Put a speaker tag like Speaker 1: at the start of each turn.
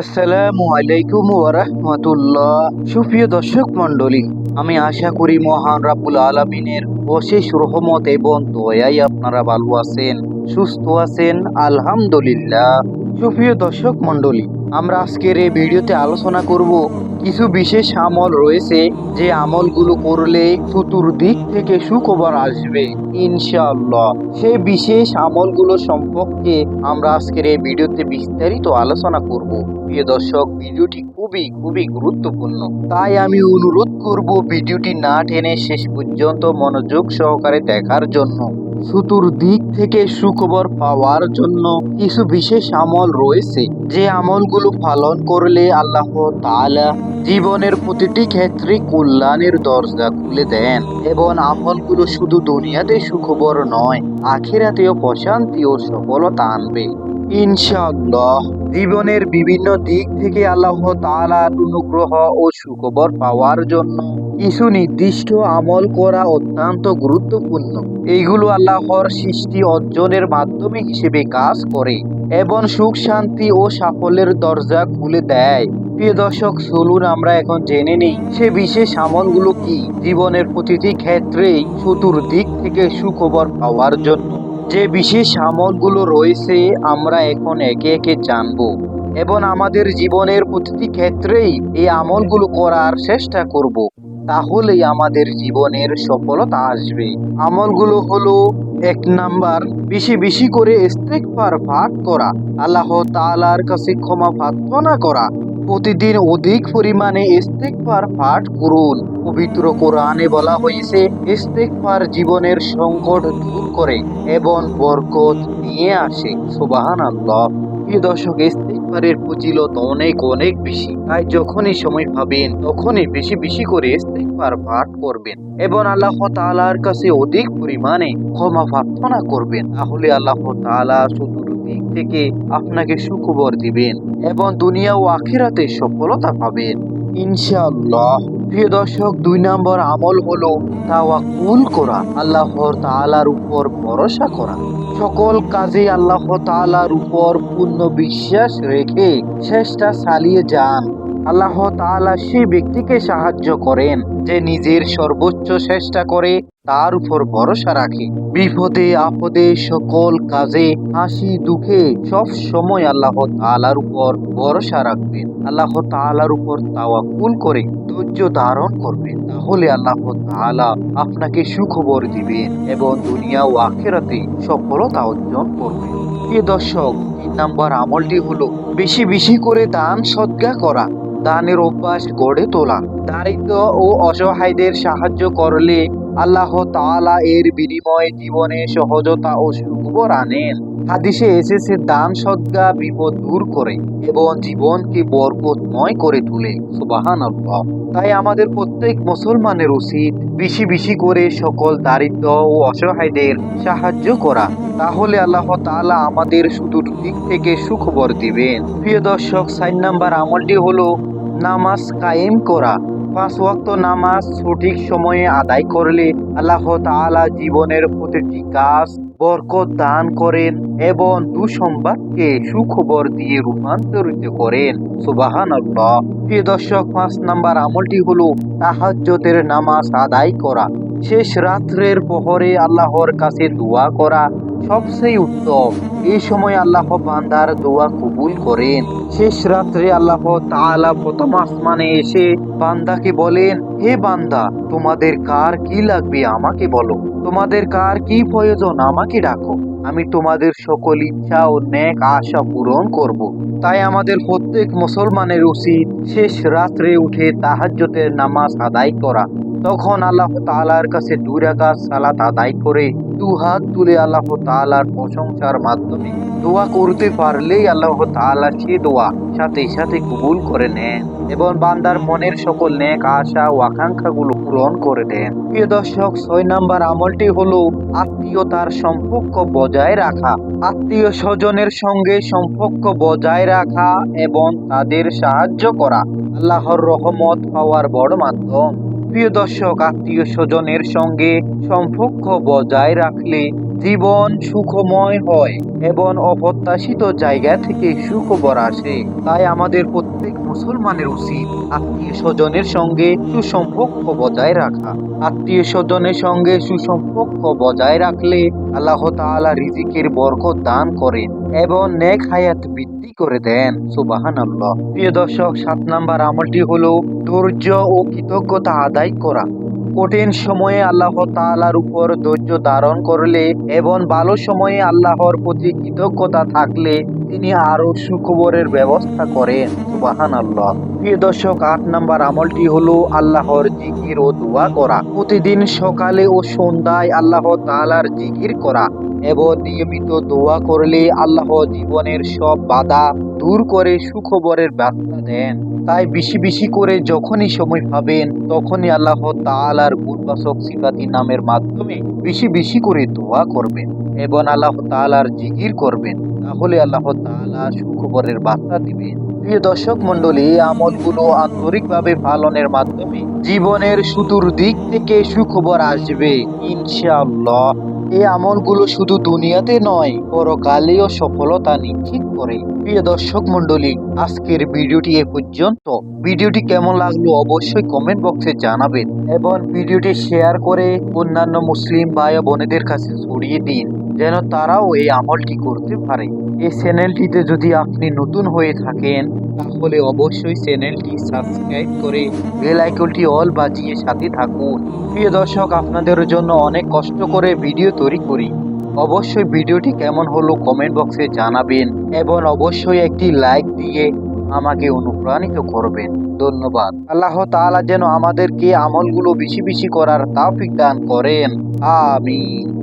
Speaker 1: আসসালামু আলাইকুম ওরহমতুল্লাহ সুপ্রিয় দর্শক মণ্ডলী, আমি আশা করি মহান রাবুল আলমিনের অশেষ রহমত এবং দয়াই আপনারা ভালো আছেন, সুস্থ আছেন, আলহামদুলিল্লাহ। সুপ্রিয় দর্শক মন্ডলী আমরা আজকের এই ভিডিওতে আলোচনা করব কিছু বিশেষ আমল রয়েছে যে আমলগুলো করলে চতুর্দিক থেকে সুখবর আসবে, ইনশাআল্লাহ। সেই বিশেষ আমলগুলো সম্পর্কে আমরা আজকের এই ভিডিওতে বিস্তারিত আলোচনা করব। প্রিয় দর্শক, ভিডিওটি খুবই খুবই গুরুত্বপূর্ণ। তাই আমি অনুরোধ করব ভিডিওটি না টেনে শেষ পর্যন্ত মনোযোগ সহকারে দেখার জন্য। চতুর্দিক থেকে সুখবর পাওয়ার জন্য কিছু বিশেষ আমল রয়েছে। যে আমলগুলো পালন করলে আল্লাহ তাআলা জীবনের প্রতিটি ক্ষেত্রে কল্যাণের দরজা খুলে দেন এবং আমলগুলো শুধু দুনিয়াতে সুখবর নয়, আখিরাতেও প্রশান্তি ও সফলতা আনবে। ইনশাআল্লাহ, জীবনের বিভিন্ন দিক থেকে আল্লাহ তাআলার অনুগ্রহ ও সুখবর পাওয়ার জন্য কিছু নির্দিষ্ট আমল করা অত্যন্ত গুরুত্বপূর্ণ। এইগুলো আল্লাহর সৃষ্টি অর্জনের মাধ্যমে হিসেবে কাজ করে এবং সুখ, শান্তি ও সাফল্যের দরজা খুলে দেয়। প্রিয় দর্শক, চলুন আমরা এখন জেনে নিই সে বিশেষ আমলগুলো কি জীবনের প্রতিটি ক্ষেত্রেই চতুর্দিক থেকে সুখবর পাওয়ার জন্য। যে বিশেষ আমলগুলো রয়েছে, আমরা এখন একে একে জানব এবং আমাদের জীবনের প্রতিটি ক্ষেত্রেই এই আমলগুলো করার চেষ্টা করব। তাহলেই আমাদের জীবনের সফলতা আসবে। আমলগুলো হলো এক নাম্বার, বেশি বেশি করে ইস্তেগফার পাঠ করা। আল্লাহ তাআলার কাছে ক্ষমা প্রার্থনা করা। প্রতিদিন অধিক পরিমাণে ইস্তেগফার পাঠ করুন। পবিত্র কোরআনে বলা হয়েছে, ইস্তেগফার জীবনের সংকট দূর করে এবং বরকত নিয়ে আসে। সুবহানাল্লাহ। প্রিয় দর্শক ইস্তেগফারের ফজিলত অনেক অনেক বেশি। তাই যখনই সময় পাবেন, তখনই বেশি বেশি করে ইস্তেগফার পাঠ করবেন এবং আল্লাহ তাআলার কাছে অধিক পরিমাণে ক্ষমা প্রার্থনা করবেন। তাহলে আল্লাহ তাআলা দিক থেকে আপনাকে সুখবর দিবেন এবং দুনিয়া ও আখেরাতে সফলতা পাবেন। ইনশাআল্লাহ। প্রিয় দর্শক, দুই নম্বর আমল হলো তাওয়াকুল করা, আল্লাহর তাআলার উপর ভরসা করা। সকল কাজে আল্লাহ তাআলার উপর পূর্ণ বিশ্বাস রেখে চেষ্টা চালিয়ে যান। আল্লাহ তাআলা সেই ব্যক্তিকে সাহায্য করেন যে নিজের সর্বোচ্চ চেষ্টা করে তার উপর ভরসা রাখে। বিপদে, আপদে সকল কাজে, হাসি, দুঃখে সব সময় আল্লাহ তাআলার উপর ভরসা রাখবেন। আল্লাহ তাআলার উপর তাওয়াক্কুল করে ধৈর্য ধারণ করবেন। তাহলে আল্লাহ তাআলা আপনাকে সুখবর দিবেন এবং দুনিয়া ও আখেরাতে সফলতা অর্জন করবেন। প্রিয় দর্শক, তিন নাম্বার আমলটি হলো বেশি বেশি করে দান সদ্গা করা। দানের অভ্যাস গড়ে তোলা। দারিদ্র ও অসহায়দের সাহায্য করলে আল্লাহ তাআলা এর বিনিময়ে জীবনে সহজতা ও সুখবর আনেন। হাদিসে এসেছে, দান সদ্গা বিপদ দূর করে এবং জীবনকে বরকতময় করে তোলে। সুবহানাল্লাহ। তাই আমাদের প্রত্যেক মুসলমানের উচিত বেশি বেশি করে সকল দারিদ্র ও অসহায়দের সাহায্য করা। তাহলে আল্লাহ তাআলা আমাদের শুধু দিক থেকে সুখবর দিবেন। প্রিয় দর্শক, সাইন নাম্বার আমলটি হলো নামাজ কায়েম করা। পাঁচ ওয়াক্ত নামাজ সঠিক সময়ে আদায় করলে আল্লাহ তাআলা জীবনের প্রতিটি কাজ বরকত দান করেন এবং দুঃসংবাদকে সুখবর দিয়ে রূপান্তরিত করেন। সুবাহান প্রিয় দর্শক, পাঁচ নাম্বার আমলটি হলো তাহাজ্জতের নামাজ আদায় করা। শেষ রাত্রের পহরে আল্লাহর কাছে দোয়া করা সবচেয়ে উত্তম। এই সময় আল্লাহ বান্দার দোয়া কবুল করেন। শেষ রাত্রে আল্লাহ তাআলা প্রথম আসমানে এসে বান্দাকে বলেন, হে বান্দা, তোমাদের কার কি লাগবে আমাকে বলো। তোমাদের কার কি প্রয়োজন আমাকে ডাকো। আমি তোমাদের সকল ইচ্ছা ও ন্যাক আশা পূরণ করব। তাই আমাদের প্রত্যেক মুসলমানের উচিত শেষ রাত্রে উঠে তাহাজ্জতের নামাজ আদায় করা। তখন আল্লাহ তাআলার কাছে দুই রাকাত সালাত আদায় করে দু হাত তুলে আল্লাহ তাআলার প্রশংসার মাধ্যমে দোয়া করতে পারলেই আল্লাহ তাআলা সে দোয়া সাথে সাথে কবুল করে নেন এবং বান্দার মনের সকল নেক আশা ও আকাঙ্ক্ষাগুলো পূরণ করে দেন। প্রিয় দর্শক, ছয় নাম্বার আমলটি হলো আত্মীয়তার সম্পর্ক বজায় রাখা। আত্মীয় স্বজনের সঙ্গে সম্পর্ক বজায় রাখা এবং তাদের সাহায্য করা আল্লাহর রহমত পাওয়ার বড় মাধ্যম। প্রিয় দর্শক, আত্মীয় স্বজনের সঙ্গে সম্পর্ক বজায় রাখলে জীবন সুখময় হয় এবং অপ্রত্যাশিত জায়গা থেকে সুখবর আসে। তাই আমাদের প্রত্যেক মুসলমানের উচিত আত্মীয় স্বজনের সঙ্গে সুসম্পর্ক বজায় রাখা। আত্মীয় স্বজনের সঙ্গে সুসম্পর্ক বজায় রাখলে আল্লাহ তাআলা রিজিকের বরকত দান করেন এবং নেক হায়াত বৃদ্ধি করে দেন। সুবাহান আল্লাহ প্রিয় দর্শক, সাত নাম্বার আমলটি হলো ধৈর্য ও কৃতজ্ঞতা আদায় করা। কঠিন সময়ে আল্লাহ তালার উপর ধৈর্য ধারণ করলে এবং ভালো সময়ে আল্লাহর প্রতি কৃতজ্ঞতা থাকলে তিনি আরও সুখবরের ব্যবস্থা করেন। সুবাহান আল্লাহ প্রিয় দর্শক, আট নাম্বার আমলটি হলো আল্লাহর জিকির ও দোয়া করা। প্রতিদিন সকালে ও সন্ধ্যায় আল্লাহ তালার জিকির করা। এবং নিয়মিত দোয়া করলে আল্লাহ জীবনের সব বাধা দূর করে সুখবরের বার্তা দেন। তাই বেশি বেশি করে যখনই সময় পাবেন, তখনই আল্লাহ তাআলার গুণবাচক সিফাতি নামের মাধ্যমে বেশি বেশি করে দোয়া করবেন এবং আল্লাহ তাআলার জিকির করবেন। তাহলে আল্লাহ তাআলা সুখবরের বার্তা দিবেন। প্রিয় দর্শক মন্ডলী এই আমলগুলো আন্তরিকভাবে পালনের মাধ্যমে জীবনের সুদূর দিক থেকে সুখবর আসবে, ইনশাআল্লাহ। এই আমলগুলো শুধু দুনিয়াতে নয়, পরকালেও সফলতা নিশ্চিত করে। প্রিয় দর্শক মন্ডলী আজকের ভিডিওটি এ পর্যন্ত। ভিডিওটি কেমন লাগল অবশ্যই কমেন্ট বক্সে জানাবেন এবং ভিডিওটি শেয়ার করে অন্যান্য মুসলিম ভাই বোনেদের কাছে ছড়িয়ে দিন। যেন তারাও এই আমলটি করতে পারে। এই চ্যানেলটিতে যদি আপনি নতুন হয়ে থাকেন, তাহলে অবশ্যই চ্যানেলটি সাবস্ক্রাইব করে বেল আইকনটি অল বাজিয়ে সাথে থাকুন। প্রিয় দর্শক, আপনাদের জন্য অনেক কষ্ট করে ভিডিও তৈরি করি। অবশ্যই ভিডিওটি কেমন হলো কমেন্ট বক্সে জানাবেন এবং অবশ্যই একটি লাইক দিয়ে আমাকে অনুপ্রাণিত করবেন। ধন্যবাদ। আল্লাহ তাআলা যেন আমাদেরকে আমলগুলো বেশি বেশি করার তাওফিক দান করেন। আমিন।